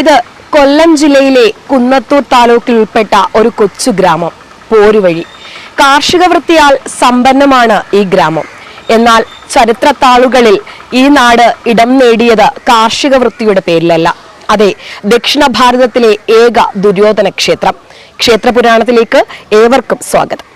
ഇത് കൊല്ലം ജില്ലയിലെ കുന്നത്തൂർ താലൂക്കിൽ ഉൾപ്പെട്ട ഒരു കൊച്ചു ഗ്രാമം പോരുവഴി കാർഷിക വൃത്തിയാൽ സമ്പന്നമാണ് ഈ ഗ്രാമം. എന്നാൽ ചരിത്ര താളുകളിൽ ഈ നാട് ഇടം നേടിയത് കാർഷിക വൃത്തിയുടെ പേരിലല്ല. അതെ ദക്ഷിണ ഭാരതത്തിലെ ഏക ദുര്യോധന ക്ഷേത്രം. ക്ഷേത്ര പുരാണത്തിലേക്ക് ഏവർക്കും സ്വാഗതം.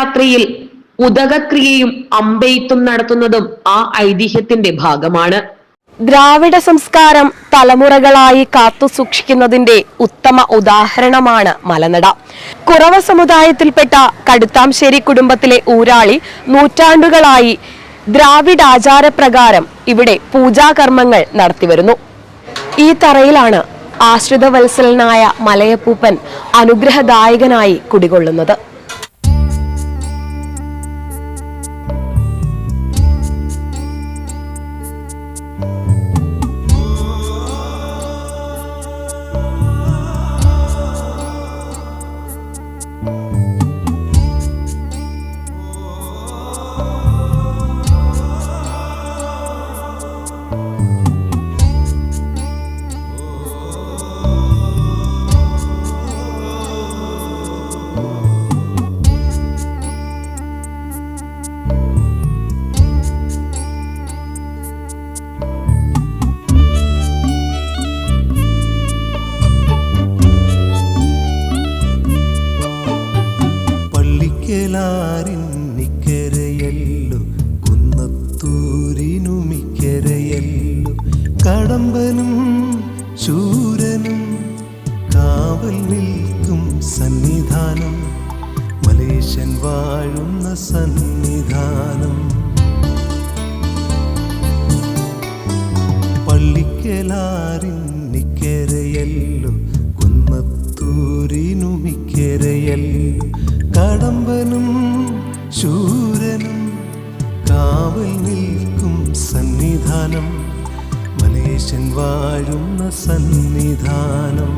രാത്രിയിൽ ഉദകക്രിയയും അമ്പെയ്ത്തും നടത്തുന്നതും ആ ഐതിഹ്യത്തിന്റെ ഭാഗമാണ്. ദ്രാവിഡ സംസ്കാരം തലമുറകളായി കാത്തു സൂക്ഷിക്കുന്നതിന്റെ ഉത്തമ ഉദാഹരണമാണ് മലനട. കുറവ സമുദായത്തിൽപ്പെട്ട കടുത്താംശ്ശേരി കുടുംബത്തിലെ ഊരാളി നൂറ്റാണ്ടുകളായി ദ്രാവിഡാചാരപ്രകാരം ഇവിടെ പൂജാകർമ്മങ്ങൾ നടത്തിവരുന്നു. ഈ തറയിലാണ് ആശ്രിതവത്സലനായ മലയപ്പൂപ്പൻ അനുഗ്രഹദായകനായി കുടികൊള്ളുന്നത്. പള്ളിക്കലാരിന്നിക്കരയല്ലു കുന്നത്തൂരിനുമിക്കരയല്ലു കടമ്പനും ശൂരനും കാവൽ നിൽക്കും സന്നിധാനം മലേശൻ വാഴുന്ന സന്നിധാനം. പള്ളിക്കലാരിന്നിക്കരയല്ലു സന്നിധാനം മലേശൻ വാഴുന്ന സന്നിധാനം.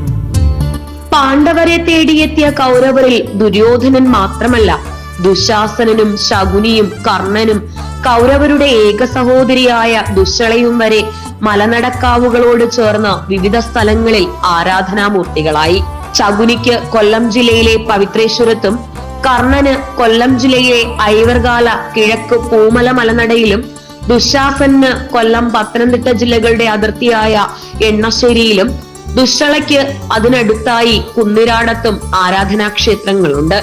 പാണ്ഡവരെ തേടിയെത്തിയ കൗരവരിൽ ദുര്യോധനൻ മാത്രമല്ല ദുശാസനനും ശകുനിയും കർണനും കൗരവരുടെ ഏക സഹോദരിയായ ദുശളയും വരെ മലനടക്കാവുകളോട് ചേർന്ന് വിവിധ സ്ഥലങ്ങളിൽ ആരാധനാമൂർത്തികളായി. ശകുനിക്ക് കൊല്ലം ജില്ലയിലെ പവിത്രേശ്വരത്തും കർണന് കൊല്ലം ജില്ലയിലെ ഐവർകാല കിഴക്ക് പൂമല മലനടയിലും ദുശാസന് കൊല്ലം പത്തനംതിട്ട ജില്ലകളുടെ അതിർത്തിയായ എണ്ണശ്ശേരിയിലും ദുശ്ശളയ്ക്ക് അതിനടുത്തായി കുന്നിരാടത്തും ആരാധനാക്ഷേത്രങ്ങളുണ്ട്.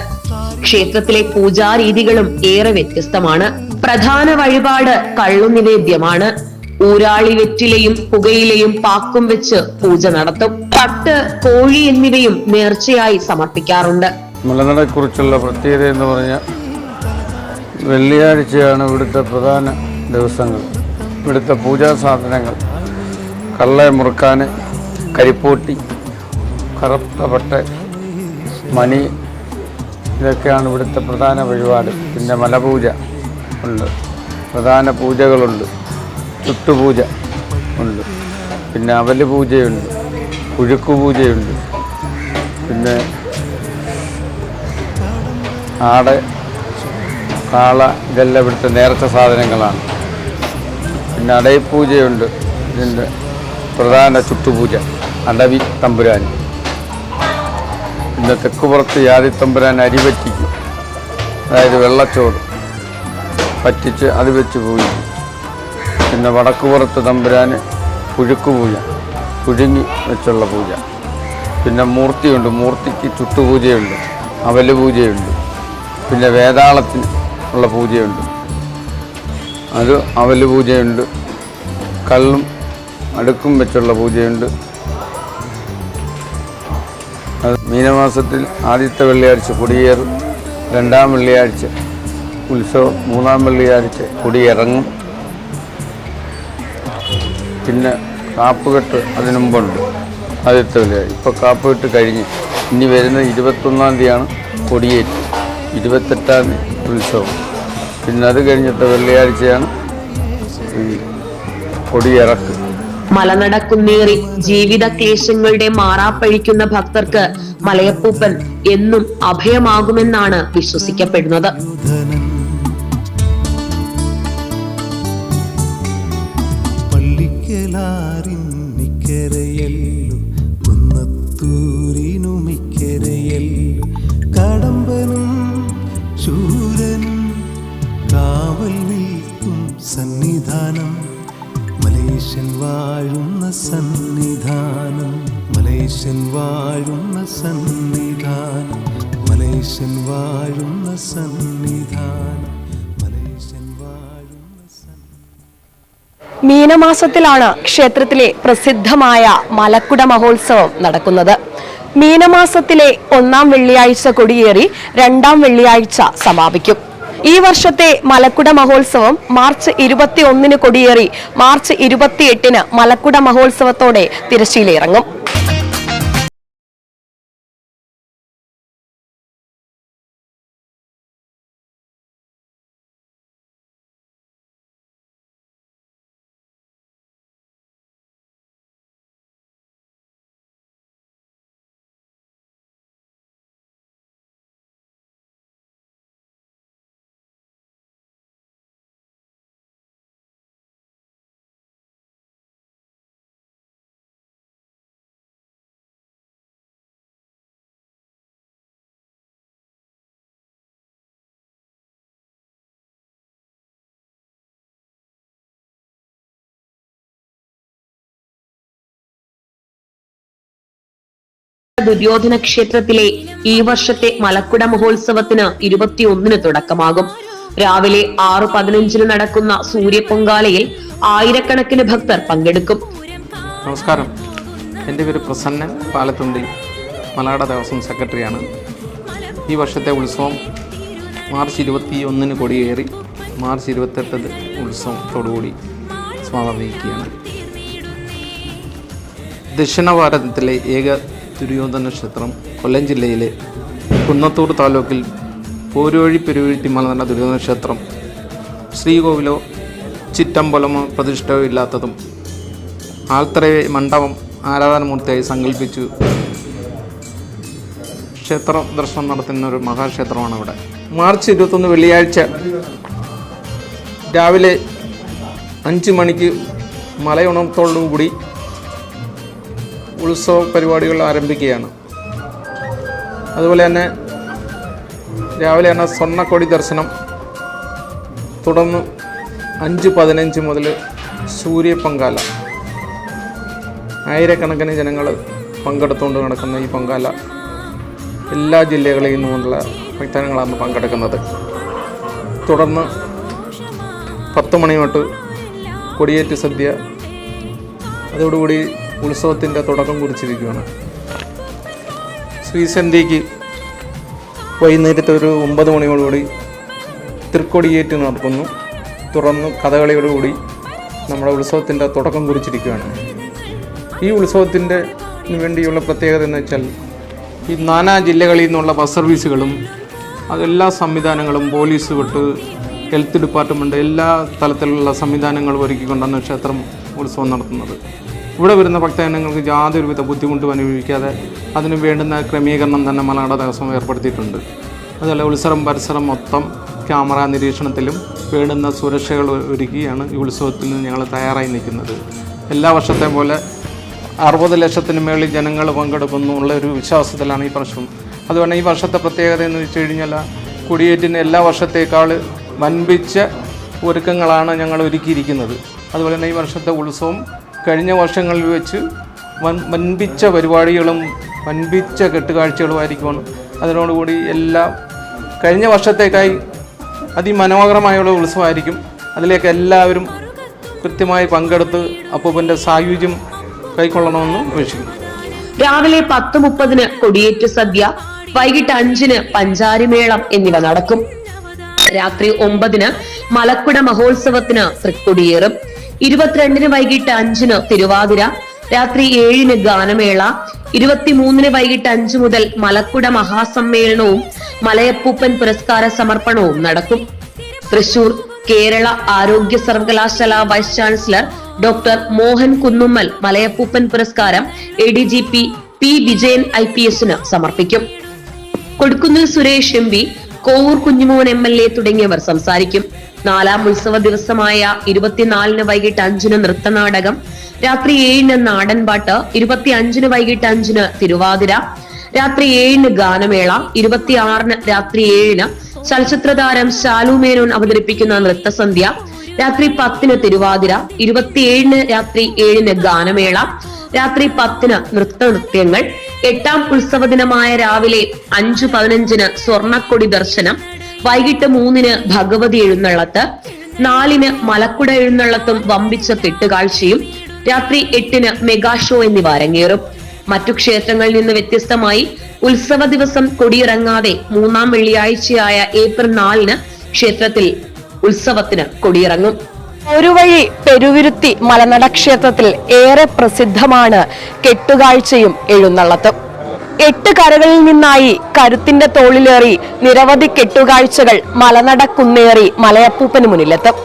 ക്ഷേത്രത്തിലെ പൂജാരീതികളും ഏറെ വ്യത്യസ്തമാണ്. പ്രധാന വഴിപാട് കള്ളുനിവേദ്യമാണ്. ഊരാളി വെറ്റിലയും പുകയിലയും പാക്കും വെച്ച് പൂജ നടത്തും. പട്ട് കോഴി എന്നിവയും നേർച്ചയായി സമർപ്പിക്കാറുണ്ട്. മലനടയെക്കുറിച്ചുള്ള പ്രത്യേകത എന്ന് പറഞ്ഞാൽ വെള്ളിയാഴ്ചയാണ് ഇവിടുത്തെ പ്രധാന ദിവസങ്ങൾ. ഇവിടുത്തെ പൂജാ സാധനങ്ങൾ. കള്ള മുറുക്കാൻ കരിപ്പൂട്ടി കറുത്ത പട്ട് മണി ഇതൊക്കെയാണ് ഇവിടുത്തെ പ്രധാന വഴിപാട്. പിന്നെ മലപൂജ ഉണ്ട്. പ്രധാന പൂജകളുണ്ട്. ചുട്ടുപൂജ ഉണ്ട്. പിന്നെ അവൽ പൂജയുണ്ട്. കുഴുക്കു പൂജയുണ്ട്. പിന്നെ ആട് കാള ഇതെല്ലാം ഇവിടുത്തെ നേരത്തെ സാധനങ്ങളാണ്. പിന്നെ അടയപ്പൂജയുണ്ട് ഇതിന്റെ പ്രധാന ചുട്ടുപൂജ അടവി തമ്പുരാൻ. പിന്നെ തെക്കുപുറത്ത് തമ്പുരാൻ അരി പറ്റിക്കും അതായത് വെള്ളച്ചോറ് പറ്റിച്ച് അത് വെച്ച് പൂജിക്കും. പിന്നെ വടക്കുപുറത്ത് തമ്പുരാൻ പുഴുക്ക് പൂജ പുഴുങ്ങി വെച്ചുള്ള പൂജ. പിന്നെ മൂർത്തിയുണ്ട് മൂർത്തിക്ക് ചുട്ടുപൂജയുണ്ട് അവൽ പൂജയുണ്ട് പിന്നെ വേതാളത്തിന് ഉള്ള പൂജയുണ്ട്. അത് അവൽ പൂജയുണ്ട്. കല്ലും അടുക്കും വെച്ചുള്ള പൂജയുണ്ട്. അത് മീനമാസത്തിൽ ആദ്യത്തെ വെള്ളിയാഴ്ച കൊടിയേറും. രണ്ടാം വെള്ളിയാഴ്ച ഉത്സവം. മൂന്നാം വെള്ളിയാഴ്ച കൊടിയിറങ്ങും. പിന്നെ കാപ്പുകെട്ട് അതിനു മുമ്പുണ്ട്. ആദ്യത്തെ വെള്ളിയാഴ്ച. ഇപ്പോൾ കാപ്പുകെട്ട് കഴിഞ്ഞ് ഇനി വരുന്ന ഇരുപത്തൊന്നാം തീയതിയാണ് കൊടിയേറ്റ്. ഇരുപത്തെട്ടാം തീയതി ഉത്സവം. പിന്നെ അത് കഴിഞ്ഞിട്ട് വെള്ളിയാഴ്ചയാണ് ഈ കൊടിയിറക്ക്. മലനടക്കുന്നേറി ജീവിത ക്ലേശങ്ങളുടെ മാറാപ്പഴിക്കുന്ന ഭക്തർക്ക് മലയപ്പൂപ്പൻ എന്നും അഭയമാകുമെന്നാണ് വിശ്വസിക്കപ്പെടുന്നത്. പള്ളിക്കലാറിൻ പള്ളിക്കലാരിന്നിക്കരയല്ലു സന്നിധാനം. മലേഷ്യൻ വാഴുന്ന സന്നിധാനം. മലേഷ്യൻ വാഴുന്ന സന്നിധാനം. മലേഷ്യൻ വാഴുന്ന സന്നിധാനം. മീനമാസത്തിലാണ് ക്ഷേത്രത്തിലെ പ്രസിദ്ധമായ മലക്കുട മഹോത്സവം നടക്കുന്നത്. മീനമാസത്തിലെ ഒന്നാം വെള്ളിയാഴ്ച കൊടിയേറി രണ്ടാം വെള്ളിയാഴ്ച സമാപിക്കും. ഈ വർഷത്തെ മലക്കുട മഹോത്സവം മാർച്ച് ഇരുപത്തി ഒന്നിന് കൊടിയേറി മാർച്ച് ഇരുപത്തിയെട്ടിന് മലക്കുട മഹോത്സവത്തോടെ തിരശ്ശീലയിറങ്ങും. ദുര്യോധന ക്ഷേത്രത്തിലെ ഈ വർഷത്തെ മലക്കുട മഹോത്സവത്തിന് ഇരുപത്തിയൊന്നിന് തുടക്കമാകും. രാവിലെ ആറ് പതിനഞ്ചിന് നടക്കുന്ന സൂര്യപൊങ്കാലയിൽ ആയിരക്കണക്കിന് ഭക്തർ പങ്കെടുക്കും. നമസ്കാരം. എന്റെ പേര് പ്രസന്നൻ പാലത്തുണ്ടി മലയാള ദേവസ്വം സെക്രട്ടറിയാണ്. ഈ വർഷത്തെ ഉത്സവം മാർച്ച് ഇരുപത്തി ഒന്നിന് കൊടിയേറി മാർച്ച് ഇരുപത്തെട്ട് ഉത്സവത്തോടുകൂടി സമാപിക്കുകയാണ് ദക്ഷിണ ഭാരതത്തിലെ ഏക ദുര്യോധന ക്ഷേത്രം കൊല്ലം ജില്ലയിലെ കുന്നത്തൂർ താലൂക്കിൽ പോരുവഴി പെരുവീഴ്ത്തി മലനട ദുര്യോധന ക്ഷേത്രം ശ്രീകോവിലോ ചിറ്റമ്പലമോ പ്രതിഷ്ഠയോ ഇല്ലാത്തതും ആൽത്തറയെ മണ്ഡപം ആരാധനമൂർത്തിയായി സങ്കല്പിച്ചു ക്ഷേത്ര ദർശനം നടത്തുന്ന ഒരു മഹാക്ഷേത്രമാണ് ഇവിടെ മാർച്ച് ഇരുപത്തൊന്ന് വെള്ളിയാഴ്ച രാവിലെ അഞ്ച് മണിക്ക് മലയുണർത്തോടുകൂടി ഉത്സവ പരിപാടികൾ ആരംഭിക്കുകയാണ്. അതുപോലെ തന്നെ രാവിലെ തന്നെ സ്വർണക്കൊടി ദർശനം. തുടർന്ന് അഞ്ച് പതിനഞ്ച് മുതൽ സൂര്യപൊങ്കാല ആയിരക്കണക്കിന് ജനങ്ങൾ പങ്കെടുത്തുകൊണ്ട് നടക്കുന്ന ഈ പൊങ്കാല എല്ലാ ജില്ലകളിൽ നിന്നുമുള്ള ഭക്തജനങ്ങളാണ് പങ്കെടുക്കുന്നത്. തുടർന്ന് പത്ത് മണി തൊട്ട് കൊടിയേറ്റ് സദ്യ. അതോടുകൂടി ഉത്സവത്തിന്റെ തുടക്കം കുറിച്ചിരിക്കുകയാണ്. ശ്രീസന്ധ്യയ്ക്ക് വൈകുന്നേരത്തെ ഒരു ഒമ്പത് മണിയോടുകൂടി തൃക്കൊടിയേറ്റ് നടക്കുന്നു. തുറന്ന് കഥകളിയോടുകൂടി നമ്മുടെ ഉത്സവത്തിന്റെ തുടക്കം കുറിച്ചിരിക്കുകയാണ്. ഈ ഉത്സവത്തിന്റെ വേണ്ടിയുള്ള പ്രത്യേകത എന്ന് വെച്ചാൽ ഈ നാനാ ജില്ലകളിൽ നിന്നുള്ള ബസ് സർവീസുകളും അതെല്ലാ സംവിധാനങ്ങളും പോലീസ് തൊട്ട് ഹെൽത്ത് ഡിപ്പാർട്ട്മെന്റ് എല്ലാ തലത്തിലുള്ള സംവിധാനങ്ങളും ഒരുക്കിക്കൊണ്ടാണ് ക്ഷേത്രം ഉത്സവം നടത്തുന്നത്. ഇവിടെ വരുന്ന ഭക്തജനങ്ങൾക്ക് യാതൊരുവിധ ബുദ്ധിമുട്ടും അനുഭവിക്കാതെ അതിന് വേണ്ടുന്ന ക്രമീകരണം തന്നെ മലനാട് ദേവസ്വം ഏർപ്പെടുത്തിയിട്ടുണ്ട്. അതുപോലെ ഉത്സവം പരിസരം മൊത്തം ക്യാമറ നിരീക്ഷണത്തിലും വേണ്ടുന്ന സുരക്ഷകൾ ഒരുക്കിയാണ് ഈ ഉത്സവത്തിന് ഞങ്ങൾ തയ്യാറായി നിൽക്കുന്നത്. എല്ലാ വർഷത്തെ പോലെ അറുപത് ലക്ഷത്തിന് മേളിൽ ജനങ്ങൾ പങ്കെടുക്കുന്നു ഉള്ള ഒരു വിശ്വാസത്തിലാണ് ഈ പ്രശ്നം അതുകൊണ്ട് ഈ വർഷത്തെ പ്രത്യേകത എന്ന് വെച്ച് കഴിഞ്ഞാൽ കുടിയേറ്റിന് എല്ലാ വർഷത്തേക്കാൾ വൻപിച്ച ഒരുക്കങ്ങളാണ് ഞങ്ങൾ ഒരുക്കിയിരിക്കുന്നത്. അതുപോലെ തന്നെ ഈ വർഷത്തെ ഉത്സവം കഴിഞ്ഞ വർഷങ്ങളിൽ വെച്ച് വൻ വൻപിച്ച പരിപാടികളും വൻപിച്ച കെട്ടുകാഴ്ചകളുമായിരിക്കുമാണ് അതിനോടുകൂടി എല്ലാ കഴിഞ്ഞ വർഷത്തേക്കായി അതിമനോഹരമായുള്ള ഉത്സവമായിരിക്കും. അതിലേക്ക് എല്ലാവരും കൃത്യമായി പങ്കെടുത്ത് അപ്പൂപ്പന്റെ സായുജ്യം കൈക്കൊള്ളണമെന്ന് അപേക്ഷിക്കുന്നു. രാവിലെ പത്ത് മുപ്പതിന് കൊടിയേറ്റ് സദ്യ വൈകിട്ട് അഞ്ചിന് പഞ്ചാരിമേളം എന്നിവ നടക്കും. രാത്രി ഒമ്പതിന് മലക്കുട മഹോത്സവത്തിന് തൃക്കൊടിയേറും. ഇരുപത്തിരണ്ടിന് വൈകിട്ട് അഞ്ചിന് തിരുവാതിര രാത്രി ഏഴിന് ഗാനമേള ഇരുപത്തിമൂന്നിന് വൈകിട്ട് അഞ്ചു മുതൽ മലക്കുട മഹാസമ്മേളനവും മലയപ്പൂപ്പൻ പുരസ്കാര സമർപ്പണവും നടക്കും. തൃശൂർ കേരള ആരോഗ്യ സർവകലാശാല vice chancellor doctor Mohan Kunnummal Malayappooppan പുരസ്കാരം A D G P P Vijayan I P എസിന് സമർപ്പിക്കും. Kodikunnil Suresh M P Kovoor Kunjumon M L A തുടങ്ങിയവർ സംസാരിക്കും. നാലാം ഉത്സവ ദിവസമായ ഇരുപത്തിനാലിന് വൈകിട്ട് അഞ്ചിന് നൃത്തനാടകം രാത്രി ഏഴിന് നാടൻപാട്ട് ഇരുപത്തി അഞ്ചിന് വൈകിട്ട് അഞ്ചിന് തിരുവാതിര രാത്രി ഏഴിന് ഗാനമേള ഇരുപത്തിയാറിന് രാത്രി ഏഴിന് ചലച്ചിത്രതാരം ശാലു മേനോൻ അവതരിപ്പിക്കുന്ന നൃത്തസന്ധ്യ രാത്രി പത്തിന് തിരുവാതിര ഇരുപത്തിയേഴിന് രാത്രി ഏഴിന് ഗാനമേള രാത്രി പത്തിന് നൃത്ത നൃത്യങ്ങൾ എട്ടാം ഉത്സവ ദിനമായ രാവിലെ അഞ്ചു പതിനഞ്ചിന് സ്വർണക്കൊടി ദർശനം വൈകിട്ട് മൂന്നിന് ഭഗവതി എഴുന്നള്ളത്ത് നാലിന് മലക്കുട എഴുന്നള്ളത്തും വമ്പിച്ച കെട്ടുകാഴ്ചയും രാത്രി എട്ടിന് മെഗാ ഷോ എന്നിവ അരങ്ങേറും. മറ്റു ക്ഷേത്രങ്ങളിൽ നിന്ന് വ്യത്യസ്തമായി ഉത്സവ ദിവസം കൊടിയിറങ്ങാതെ മൂന്നാം വെള്ളിയാഴ്ചയായ ഏപ്രിൽ നാലിന് ക്ഷേത്രത്തിൽ ഉത്സവത്തിന് കൊടിയിറങ്ങും. ഒരു വഴി പെരുവിരുത്തി മലനട ക്ഷേത്രത്തിൽ ഏറെ പ്രസിദ്ധമാണ് കെട്ടുകാഴ്ചയും എഴുന്നള്ളത്തും. എട്ട് കരകളിൽ നിന്നായി കരുത്തിന്റെ തോളിലേറി നിരവധി കെട്ടുകാഴ്ചകൾ മലനട കുന്നേറി മലയപ്പൂപ്പന് മുന്നിലെത്തും.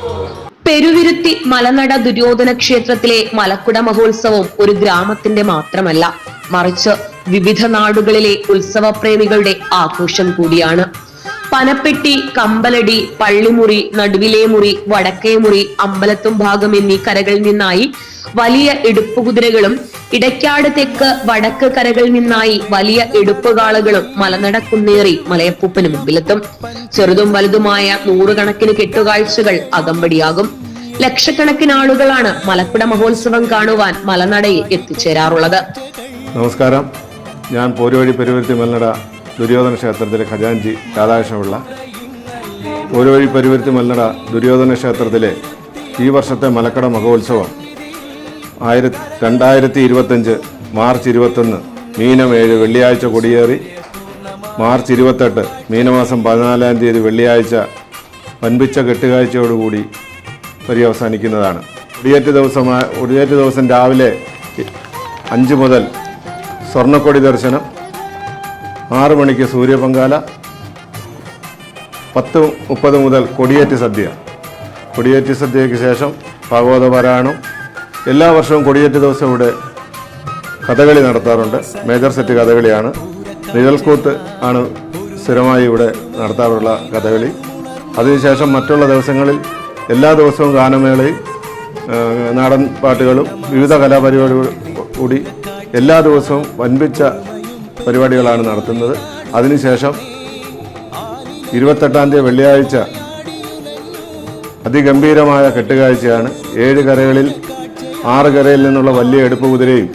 പെരുവിരുത്തി മലനട ദുര്യോധന ക്ഷേത്രത്തിലെ മലക്കുട മഹോത്സവം ഒരു ഗ്രാമത്തിന്റെ മാത്രമല്ല മറിച്ച് വിവിധ നാടുകളിലെ ഉത്സവപ്രേമികളുടെ ആഘോഷം കൂടിയാണ്. പനപ്പെട്ടി കമ്പലടി പള്ളിമുറി നടുവിലെ മുറി വടക്കേ മുറി അമ്പലത്തും ഭാഗം എന്നീ കരകളിൽ നിന്നായി വലിയ എടുപ്പുകുതിരകളും ഇടയ്ക്കാട് തെക്ക് വടക്ക് കരകളിൽ നിന്നായി വലിയ എടുപ്പുകാളുകളും മലനട കുന്നേറി മലയപ്പൂപ്പന് മുമ്പിലെത്തും. ചെറുതും വലുതുമായ നൂറുകണക്കിന് കെട്ടുകാഴ്ചകൾ അകമ്പടിയാകും. ലക്ഷക്കണക്കിന് ആളുകളാണ് മലക്കുട മഹോത്സവം കാണുവാൻ മലനടയിൽ എത്തിച്ചേരാറുള്ളത്. നമസ്കാരം. ഞാൻ പോരുവഴി പെരുവരുത്തി മൽനട ദുര്യോധന ക്ഷേത്രത്തിലെ ഖജാൻജി രാധാകൃഷ്ണപിള്ള. ഒരു വഴി പരുവരുത്തി മല്ലട ദുര്യോധന ക്ഷേത്രത്തിലെ ഈ വർഷത്തെ മലക്കട മഹോത്സവം ആയിരത്തി രണ്ടായിരത്തി ഇരുപത്തഞ്ച് മാർച്ച് ഇരുപത്തൊന്ന് മീനം ഏഴ് വെള്ളിയാഴ്ച കൊടിയേറി. മാർച്ച് ഇരുപത്തെട്ട് മീനമാസം പതിനാലാം തീയതി വെള്ളിയാഴ്ച വൻപിച്ച കെട്ടുകാഴ്ചയോടുകൂടി പര്യവസാനിക്കുന്നതാണ്. ഒടിയേറ്റ് ദിവസമായ ഒടിയേറ്റ് ദിവസം രാവിലെ അഞ്ച് മുതൽ സ്വർണക്കൊടി ദർശനം ആറ് മണിക്ക് സൂര്യപങ്കാല പത്ത് മുപ്പത് മുതൽ കൊടിയേറ്റ് സദ്യ. കൊടിയേറ്റ് സദ്യയ്ക്ക് ശേഷം ഭാഗവത പാരായണം. എല്ലാ വർഷവും കൊടിയേറ്റ് ദിവസം ഇവിടെ കഥകളി നടത്താറുണ്ട്. Major set കഥകളിയാണ്. നിഴൽക്കൂത്ത് ആണ് സ്ഥിരമായി ഇവിടെ നടത്താറുള്ള കഥകളി. അതിനുശേഷം മറ്റുള്ള ദിവസങ്ങളിൽ എല്ലാ ദിവസവും ഗാനമേളയും നാടൻ പാട്ടുകളും വിവിധ കലാപരിപാടികൾ കൂടി എല്ലാ ദിവസവും വൻപിച്ച പരിപാടികളാണ് നടത്തുന്നത്. അതിനുശേഷം ഇരുപത്തെട്ടാം തീയതി വെള്ളിയാഴ്ച അതിഗംഭീരമായ കെട്ടുകാഴ്ചയാണ്. ഏഴ് കരകളിൽ ആറ് കരയിൽ നിന്നുള്ള വലിയ എടുപ്പ് കുതിരയും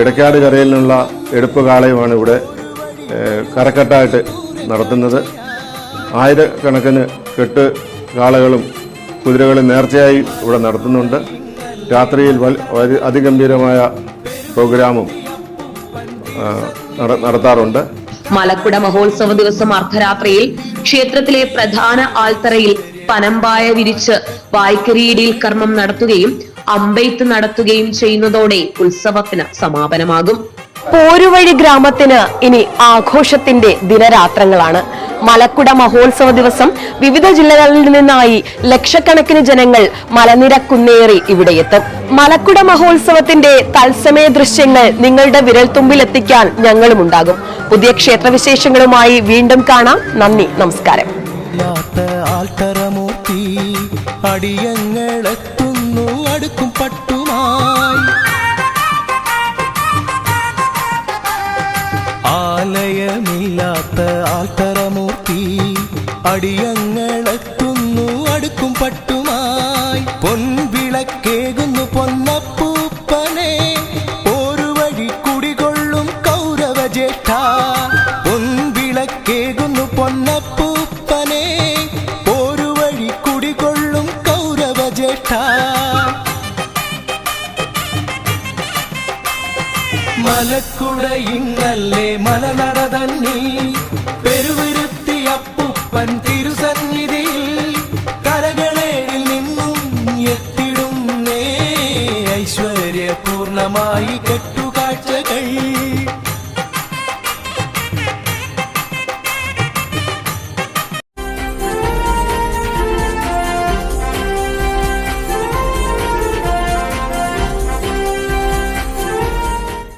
ഇടയ്ക്കാട് കരയിൽ നിന്നുള്ള എടുപ്പ് കാളയുമാണ് ഇവിടെ കരക്കെട്ടായിട്ട് നടത്തുന്നത്. ആയിരക്കണക്കിന് കെട്ട് കാളകളും കുതിരകളും നേർച്ചയായി ഇവിടെ നടത്തുന്നുണ്ട്. രാത്രിയിൽ അതിഗംഭീരമായ പ്രോഗ്രാമും നടത്താറുണ്ട്. മലക്കുട മഹോത്സവ ദിവസം അർദ്ധരാത്രിയിൽ ക്ഷേത്രത്തിലെ പ്രധാന ആൽത്തറയിൽ പനമ്പായ വിരിച്ച് വായ്ക്കരിയിടിയിൽ കർമ്മം നടത്തുകയും അമ്പെയ്ത്ത് നടത്തുകയും ചെയ്യുന്നതോടെ ഉത്സവത്തിന് സമാപനമാകും. പോരുവഴി ഗ്രാമത്തിന് ഇനി ആഘോഷത്തിന്റെ ദിനരാത്രങ്ങളാണ്. മലക്കുട മഹോത്സവ ദിവസം വിവിധ ജില്ലകളിൽ നിന്നായി ലക്ഷക്കണക്കിന് ജനങ്ങൾ മലനിര കുന്നേറി ഇവിടെ എത്തും. മലക്കുട മഹോത്സവത്തിന്റെ തത്സമയ ദൃശ്യങ്ങൾ നിങ്ങളുടെ വിരൽത്തുമ്പിൽ എത്തിക്കാൻ ഞങ്ങളും ഉണ്ടാകും. പുതിയ ക്ഷേത്രവിശേഷങ്ങളുമായി വീണ്ടും കാണാം. നന്ദി നമസ്കാരം. അടുക്കും പട്ടുമായി. ആലയമില്ലാത്ത ആൽത്തറമൂർത്തി അടിയങ്ങളെത്തുന്നു അടുക്കും പട്ടുമായി. പൊൻവിളക്കേകുന്നു പൊന്നപ്പൂപ്പനെ. ഒരു വഴി കുടികൊള്ളും കൗരവ ജ്യേഷ്ഠ പൊൻവിളക്കേകുന്നു പൊന്നപ്പൂപ്പനെ. ഒരു വഴി കുടികൊള്ളും കൗരവ ജേഠ മലക്കുട ഇന്നല്ലേ മലനട തന്നി അപ്പുപ്പൻ തിരുസന്നിധിയിൽ കരകളേഴിൽ നിന്നും എത്തിടുന്നേ. ഐശ്വര്യപൂർണമായി കെട്ടി